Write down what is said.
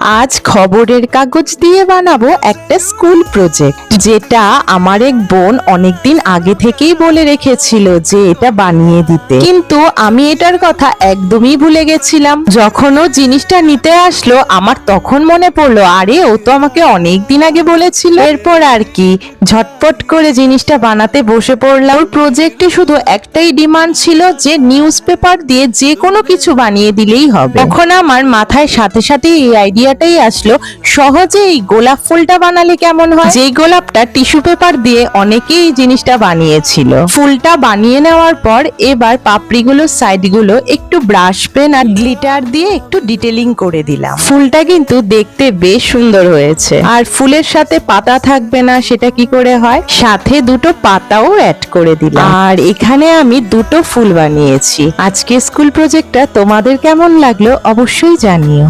আজ খবরের কাগজ দিয়ে বানাবো একটা স্কুল প্রজেক্ট যেটা আমার এক বোন অনেকদিন আগে থেকেই বলে রেখেছিল যে এটা বানিয়ে দিতে। কিন্তু আমি এটার কথা একদমই ভুলে গেছিলাম। যখন ও জিনিসটা নিতে আসলো, আমার তখন মনে পড়ল, আরে, ও তো আমাকে অনেক দিন আগে বলেছিল। এরপর আর কি, ঝটপট করে জিনিসটা বানাতে বসে পড়লাম। ওর প্রজেক্টে শুধু একটাই ডিমান্ড ছিল যে নিউজ পেপার দিয়ে যে কোনো কিছু বানিয়ে দিলেই হবে। তখন আমার মাথায় সাথে সাথে এই আইডিয়াটাই আসলো, সহজে এই গোলাপ ফুলটা বানালে কেমন হয়? যেই গোলাপটা টিস্যু পেপার দিয়ে অনেকেই জিনিসটা বানিয়েছিল। ফুলটা বানিয়ে নেওয়ার পর এবার পাপড়িগুলোর সাইডগুলো একটু ব্রাশ পেন আর গ্লিটার দিয়ে একটু ডিটেলিং করে দিলাম। ফুলটা কিন্তু দেখতে বেশ সুন্দর হয়েছে। আর ফুলের সাথে পাতা থাকবে না, সেটা কি করে হয়? সাথে দুটো পাতাও অ্যাড করে দিলাম। আর এখানে আমি দুটো ফুল বানিয়েছি। আজকে স্কুল প্রজেক্টটা তোমাদের কেমন লাগল অবশ্যই জানিও।